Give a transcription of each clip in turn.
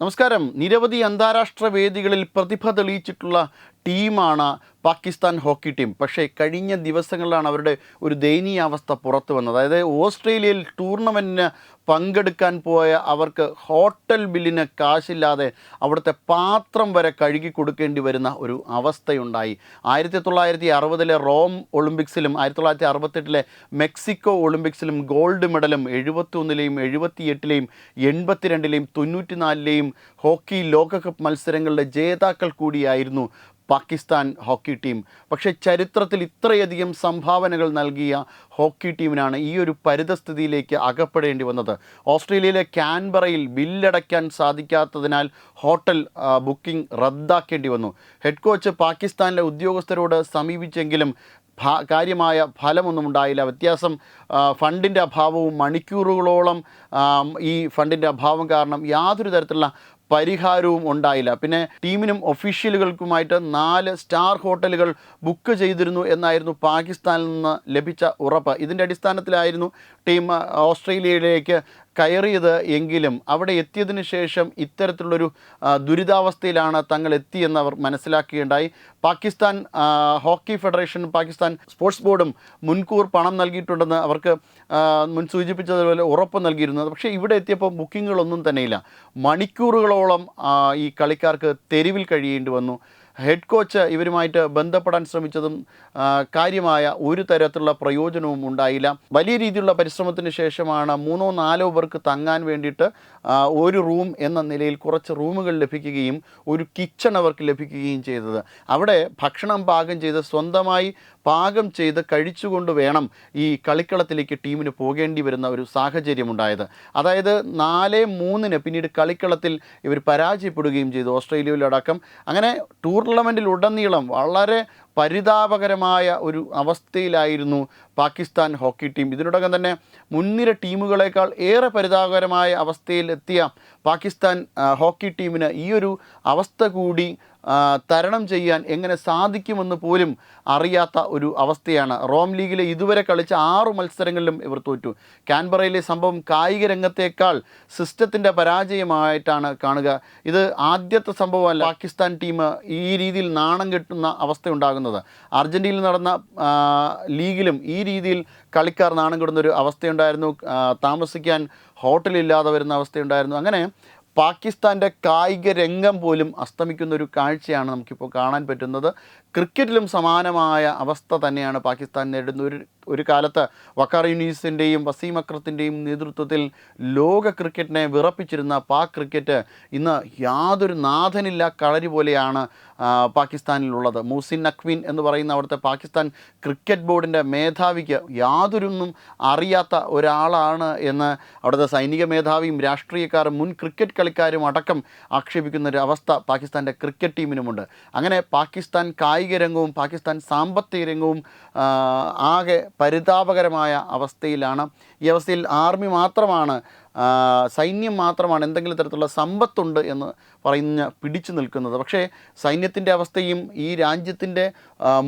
നമസ്കാരം. നിരവധി അന്താരാഷ്ട്ര വേദികളിൽ പ്രതിഭ തെളിയിച്ചിട്ടുള്ള ടീമാണ് പാകിസ്ഥാൻ ഹോക്കി ടീം. പക്ഷേ കഴിഞ്ഞ ദിവസങ്ങളിലാണ് അവരുടെ ഒരു ദയനീയാവസ്ഥ പുറത്തു വന്നത്. അതായത് ഓസ്ട്രേലിയയിൽ ടൂർണമെന്റിന് പങ്കെടുക്കാൻ പോയ അവർക്ക് ഹോട്ടൽ ബില്ലിന് കാശില്ലാതെ അവിടുത്തെ പാത്രം വരെ കഴുകി കൊടുക്കേണ്ടി വരുന്ന ഒരു അവസ്ഥയുണ്ടായി. ആയിരത്തി തൊള്ളായിരത്തി അറുപതിലെ റോം ഒളിമ്പിക്സിലും ആയിരത്തി തൊള്ളായിരത്തി അറുപത്തെട്ടിലെ മെക്സിക്കോ ഒളിമ്പിക്സിലും ഗോൾഡ് മെഡലും എഴുപത്തിയൊന്നിലെയും എഴുപത്തിയെട്ടിലെയും എൺപത്തിരണ്ടിലെയും തൊണ്ണൂറ്റിനാലിലെയും ഹോക്കി ലോകകപ്പ് മത്സരങ്ങളുടെ ജേതാക്കൾ കൂടിയായിരുന്നു പാകിസ്ഥാൻ ഹോക്കി ടീം. പക്ഷേ ചരിത്രത്തിൽ ഇത്രയധികം സംഭാവനകൾ നൽകിയ ഹോക്കി ടീമിനാണ് ഈ ഒരു പരിതസ്ഥിതിയിലേക്ക് അകപ്പെടേണ്ടി വന്നത്. ഓസ്ട്രേലിയയിലെ ക്യാൻബറയിൽ ബില്ലടയ്ക്കാൻ സാധിക്കാത്തതിനാൽ ഹോട്ടൽ ബുക്കിംഗ് റദ്ദാക്കേണ്ടി വന്നു. ഹെഡ് കോച്ച് പാകിസ്ഥാനിലെ ഉദ്യോഗസ്ഥരോട് സമീപിച്ചെങ്കിലും കാര്യമായ ഫലമൊന്നും ഉണ്ടായില്ല. വ്യത്യാസം ഫണ്ടിന്റെ അഭാവവും മണിക്കൂറുകളോളം ഈ ഫണ്ടിന്റെ അഭാവം കാരണം യാതൊരു തരത്തിലുള്ള പരിഹാരവും ഉണ്ടായില്ല. പിന്നെ ടീമിനും ഒഫീഷ്യലുകൾക്കുമായിട്ട് നാല് സ്റ്റാർ ഹോട്ടലുകൾ ബുക്ക് ചെയ്തിരുന്നു എന്നായിരുന്നു പാകിസ്ഥാനിൽ നിന്ന് ലഭിച്ച ഉറപ്പ്. ഇതിന്റെ അടിസ്ഥാനത്തിലായിരുന്നു ടീം ഓസ്ട്രേലിയയിലേക്ക് കയറിയത് എങ്കിലും അവിടെ എത്തിയതിന് ശേഷം ഇത്തരത്തിലുള്ളൊരു ദുരിതാവസ്ഥയിലാണ് തങ്ങൾ എത്തിയെന്ന് അവർ മനസ്സിലാക്കുകയുണ്ടായി. Pakistan hockey federation Pakistan sports ബോർഡും മുൻകൂർ പണം നൽകിയിട്ടുണ്ടെന്ന് അവർക്ക് മുൻ സൂചിപ്പിച്ചതുപോലെ ഉറപ്പ് നൽകിയിരുന്നത് പക്ഷേ ഇവിടെ എത്തിയപ്പോൾ ബുക്കിങ്ങുകളൊന്നും തന്നെയില്ല. മണിക്കൂറുകളോളം ഈ കളിക്കാർക്ക് തെരുവിൽ കഴിയേണ്ടി വന്നു. ഹെഡ് കോച്ച് ഇവരുമായിട്ട് ബന്ധപ്പെടാൻ ശ്രമിച്ചതും കാര്യമായ ഒരു തരത്തിലുള്ള പ്രയോജനവും ഉണ്ടായില്ല. വലിയ രീതിയിലുള്ള പരിശ്രമത്തിന് ശേഷമാണ് മൂന്നോ നാലോ പേർക്ക് തങ്ങാൻ വേണ്ടിയിട്ട് ഒരു റൂം എന്ന നിലയിൽ കുറച്ച് റൂമുകൾ ലഭിക്കുകയും ഒരു കിച്ചൺ അവർക്ക് ലഭിക്കുകയും ചെയ്തത്. അവിടെ ഭക്ഷണം പാകം ചെയ്ത് സ്വന്തമായി പാകം ചെയ്ത് കഴിച്ചുകൊണ്ട് വേണം ഈ കളിക്കളത്തിലേക്ക് ടീമിന് പോകേണ്ടി വരുന്ന ഒരു സാഹചര്യമുണ്ടായത് അതായത് നാല് മൂന്നിന് പിന്നീട് കളിക്കളത്തിൽ ഇവർ പരാജയപ്പെടുകയും ചെയ്തു ഓസ്ട്രേലിയയിലടക്കം. അങ്ങനെ ടൂർണമെന്റിലുടനീളം വളരെ പരിതാപകരമായ ഒരു അവസ്ഥയിലായിരുന്നു പാകിസ്ഥാൻ ഹോക്കി ടീം. ഇതിനോടകം തന്നെ മുൻനിര ടീമുകളേക്കാൾ ഏറെ പരിതാപകരമായ അവസ്ഥയിലെത്തിയ പാകിസ്ഥാൻ ഹോക്കി ടീമിന് ഈ ഒരു അവസ്ഥ കൂടി തരണം ചെയ്യാൻ എങ്ങനെ സാധിക്കുമെന്ന് പോലും അറിയാത്ത ഒരു അവസ്ഥയാണ്. റോം ലീഗിലെ ഇതുവരെ കളിച്ച ആറ് മത്സരങ്ങളിലും ഇവർ തോറ്റു. കാൻബറയിലെ സംഭവം കായിക രംഗത്തേക്കാൾ സിസ്റ്റത്തിന്റെ പരാജയമായിട്ടാണ് കാണുക. ഇത് ആദ്യത്തെ സംഭവമല്ല പാകിസ്ഥാൻ ടീം ഈ രീതിയിൽ നാണം കെട്ടുന്ന അവസ്ഥയുണ്ടാകുന്നത്. അർജന്റീനയിൽ നടന്ന ലീഗിലും ഈ രീതിയിൽ കളിക്കാർ നാണം കെടുന്ന ഒരു അവസ്ഥയുണ്ടായിരുന്നു. താമസിക്കാൻ ഹോട്ടലില്ലാതെ വരുന്ന അവസ്ഥയുണ്ടായിരുന്നു. അങ്ങനെ പാകിസ്ഥാന്റെ കായിക രംഗം പോലും അസ്തമിക്കുന്ന ഒരു കാഴ്ചയാണ് നമുക്കിപ്പോൾ കാണാൻ പറ്റുന്നത്. ക്രിക്കറ്റിലും സമാനമായ അവസ്ഥ തന്നെയാണ് പാകിസ്ഥാൻ നേരിടുന്ന ഒരു ഒരു കാലത്ത് വക്കാർ യൂനീസിന്റെയും വസീം അക്രത്തിന്റെയും നേതൃത്വത്തിൽ ലോക ക്രിക്കറ്റിനെ വിറപ്പിച്ചിരുന്ന പാക് ക്രിക്കറ്റ് ഇന്ന് യാതൊരു നാഥനില്ല കളരി പോലെയാണ് പാകിസ്ഥാനിലുള്ളത്. മൂസിൻ നഖ്വിൻ എന്ന് പറയുന്ന അവിടുത്തെ പാകിസ്ഥാൻ ക്രിക്കറ്റ് ബോർഡിന്റെ മേധാവിക്ക് യാതൊരൊന്നും അറിയാത്ത ഒരാളാണ് എന്ന് അവിടുത്തെ സൈനിക മേധാവിയും രാഷ്ട്രീയക്കാരും മുൻ ക്രിക്കറ്റ് കളിക്കാരും അടക്കം ആക്ഷേപിക്കുന്ന ഒരു അവസ്ഥ പാകിസ്ഥാന്റെ ക്രിക്കറ്റ് ടീമിനുമുണ്ട്. അങ്ങനെ പാകിസ്ഥാൻ കായിക രംഗവും പാകിസ്ഥാൻ സാമ്പത്തിക രംഗവും ആകെ പരിതാപകരമായ അവസ്ഥയിലാണ്. ഈ അവസ്ഥയിൽ ആർമി മാത്രമാണ് സൈന്യം മാത്രമാണ് എന്തെങ്കിലും തരത്തിലുള്ള സമ്പത്തുണ്ട് എന്ന് പറയുന്ന പിടിച്ചു നിൽക്കുന്നത്. പക്ഷേ സൈന്യത്തിന്റെ അവസ്ഥയും ഈ രാജ്യത്തിന്റെ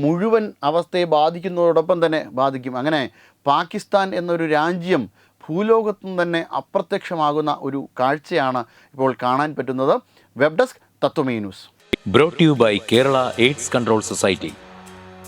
മുഴുവൻ അവസ്ഥയെ ബാധിക്കുന്നതോടൊപ്പം തന്നെ ബാധിക്കും. അങ്ങനെ പാകിസ്ഥാൻ എന്നൊരു രാജ്യം ഭൂലോകത്തും തന്നെ അപ്രത്യക്ഷമാകുന്ന ഒരു കാഴ്ചയാണ് ഇപ്പോൾ കാണാൻ പറ്റുന്നത്. Web desk Tatvame news. Brought you by Kerala AIDS control society